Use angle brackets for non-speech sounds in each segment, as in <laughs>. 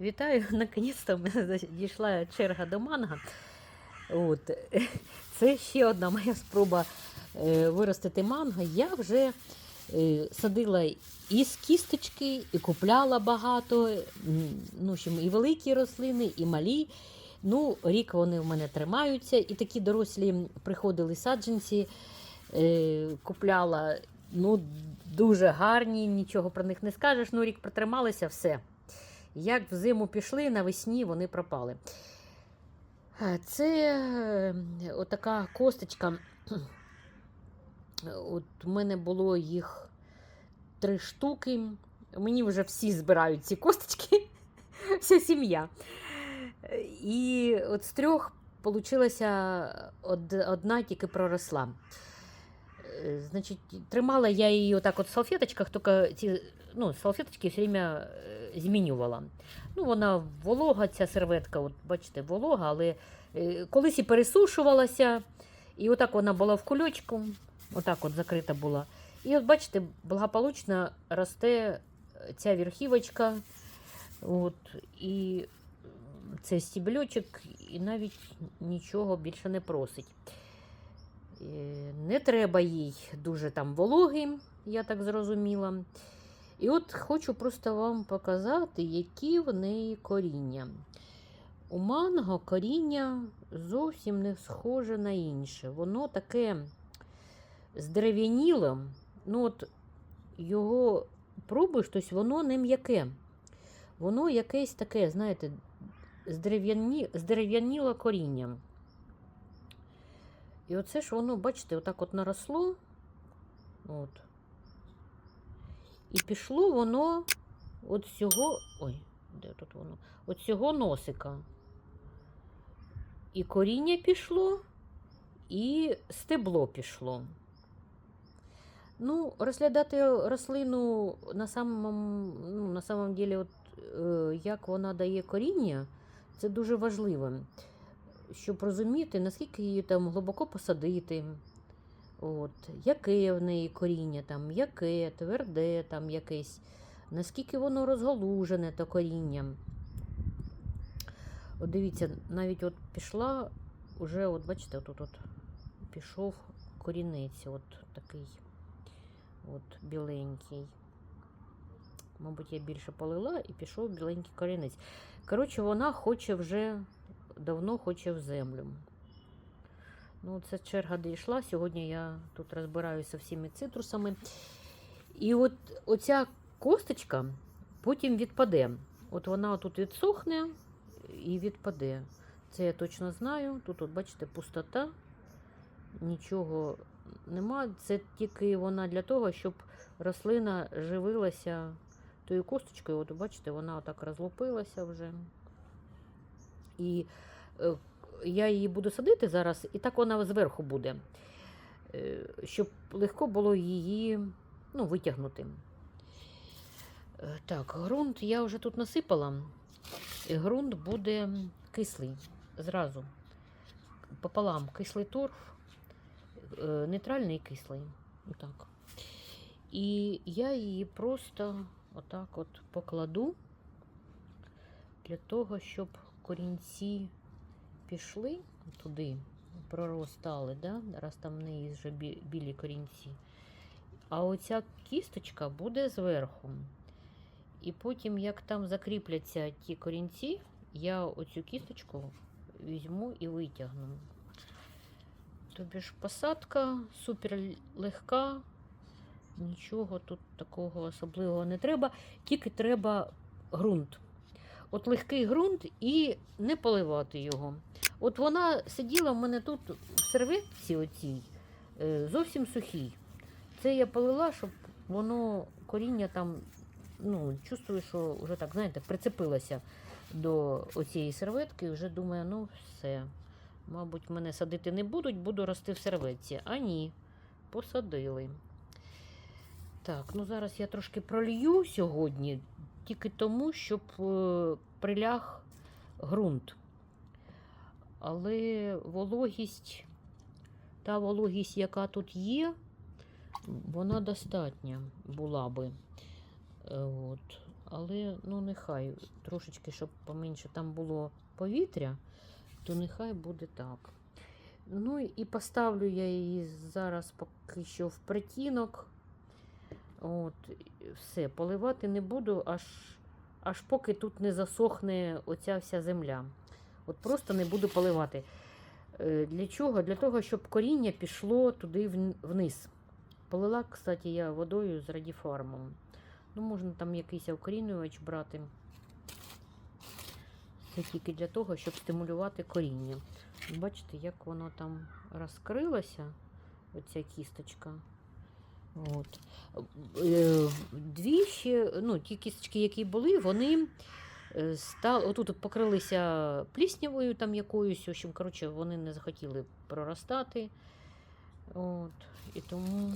Вітаю! <laughs> Наконець-то мене дійшла черга до манго. От. <laughs> Це ще одна моя спроба е, виростити манго. Я вже е, садила і з кісточки, і купляла багато. Ну, і великі рослини, і малі. Ну, рік вони в мене тримаються, і такі дорослі приходили саджанці, е, купляла ну, дуже гарні, нічого про них не скажеш. Ну, рік протрималися, все. Як в зиму пішли, навесні вони пропали. Це е, отака косточка. <clears throat> От у мене було їх три штуки. Мені вже всі збирають ці косточки, <laughs> вся сім'я. І от з трьох получилася одна тільки проросла. Е, Значить, тримала я її отак от в салфеточках, тільки ці ну, салфеточки все время е, змінювала. Ну, вона волога, ця серветка, от бачите, волога, але е, колись і пересушувалася, і отак вона була в кульочку, отак от закрита була. І от бачите, благополучно росте ця верхівочка, от, і цей стібельочок, і навіть нічого більше не просить. Не треба їй дуже там вологи, я так зрозуміла. І от хочу просто вам показати, які в неї коріння. У манго коріння зовсім не схоже на інше. Воно таке здерев'яніло. Ну от його пробуєш, тобто воно не м'яке. Воно якесь таке, знаєте, здерев'яні, здерев'яніло коріння. І оце ж воно, бачите, отак от наросло. От. І пішло воно от цього. Ой, де тут воно? От цього носика. І коріння пішло, і стебло пішло. Ну, розглядати рослину на самому, ну, на самом деле, от, е, як вона дає коріння, це дуже важливо, щоб розуміти, наскільки її там глибоко посадити. От, яке в неї коріння, там, яке, тверде там якесь, наскільки воно розголужене, то коріння. От дивіться, навіть от пішла, уже, от бачите, тут от пішов корінець, от такий от біленький. Мабуть, я більше полила і пішов біленький корінець. Коротше, вона хоче вже давно хоче в землю. Ну, це черга дійшла. Сьогодні я тут розбираюся всіми цитрусами. І от оця косточка потім відпаде. От вона тут відсохне і відпаде. Це я точно знаю. Тут, от, бачите, пустота, нічого нема. Це тільки вона для того, щоб рослина живилася тою косточкою. От, бачите, вона отак розлупилася вже. І е, я її буду садити зараз, і так вона зверху буде, е, щоб легко було її ну, витягнути. Е, Так, ґрунт я вже тут насипала. І ґрунт буде кислий зразу. Пополам кислий торф, нейтральний і кислий. Отак. І я її просто отак от покладу для того, щоб корінці пішли туди, проростали, да? раз там в неї вже білі корінці. А оця кісточка буде зверху. І потім, як там закріпляться ті корінці, я оцю кісточку візьму і витягну. Тобі ж посадка супер легка, нічого тут такого особливого не треба, тільки треба ґрунт. От легкий ґрунт і не поливати його. От вона сиділа в мене тут в серветці оцій, е, зовсім сухій. Це я полила, щоб воно коріння там, ну, чувствую, що вже так, знаєте, прицепилося до оцієї серветки. і Вже думаю, ну все. Мабуть, мене садити не будуть, буду рости в серветці. А ні, посадили. Так, ну зараз я трошки пролью сьогодні, тільки тому, щоб е, приляг ґрунт. Але вологість, та вологість, яка тут є, вона достатня була би. Е, От. але ну нехай трошечки, щоб поменше там було повітря, то нехай буде так. Ну і поставлю я її зараз поки що в притінок. От, все, поливати не буду, аж, аж поки тут не засохне оця вся земля. От просто не буду поливати. Е, Для чого? Для того, щоб коріння пішло туди вниз. Полила, кстати, я водою з радіфармом. Ну, можна там якийсь укорінювач брати. Це тільки для того, щоб стимулювати коріння. Бачите, як воно там розкрилося, оця кісточка. От. Е, Дві ще, ну, ті кісточки, які були, вони е, стали, отут покрилися пліснявою там якоюсь, в общем, коротше, вони не захотіли проростати. От. І тому,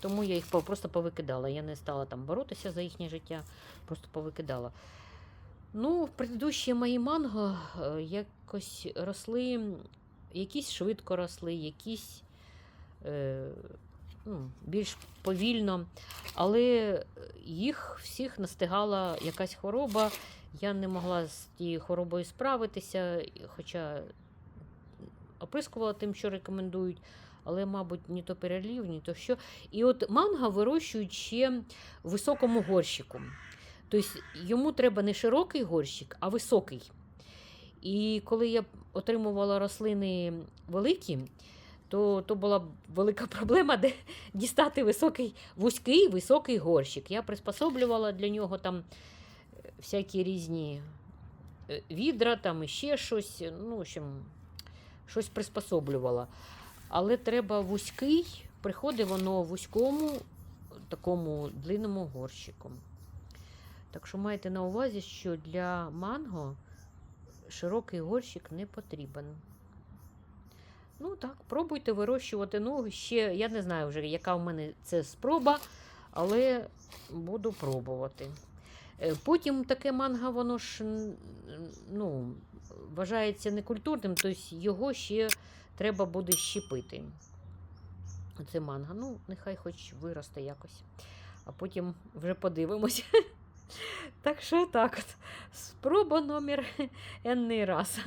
тому я їх просто повикидала. Я не стала там боротися за їхнє життя, просто повикидала. Ну, в предыдущі мої манго е, якось росли, якісь швидко росли, якісь більш повільно, але їх всіх настигала якась хвороба. Я не могла з тією хворобою справитися, хоча оприскувала тим, що рекомендують, але, мабуть, ні то перелів, ні то що. І от манго вирощують ще високому горщику. Тобто йому треба не широкий горщик, а високий. І коли я отримувала рослини великі, то, то була велика <laughs> проблема, де дістати високий, вузький високий горщик. Я приспособлювала для нього там е, всякі різні е, відра, там ще щось. Ну, в общем, щось приспособлювала. Але треба вузький, приходить воно вузькому, такому длинному горщику. Так що майте на увазі, що для манго широкий горщик не потрібен. Ну так, пробуйте вирощувати. Ну, ще я не знаю вже, яка в мене це спроба, але буду пробувати. Е, Потім таке манго, воно ж ну, вважається некультурним, тобто його ще треба буде щепити. Це манго. Ну, нехай хоч виросте якось. А потім вже подивимось. <laughs> Так що так. Спроба номер <laughs> енний раз.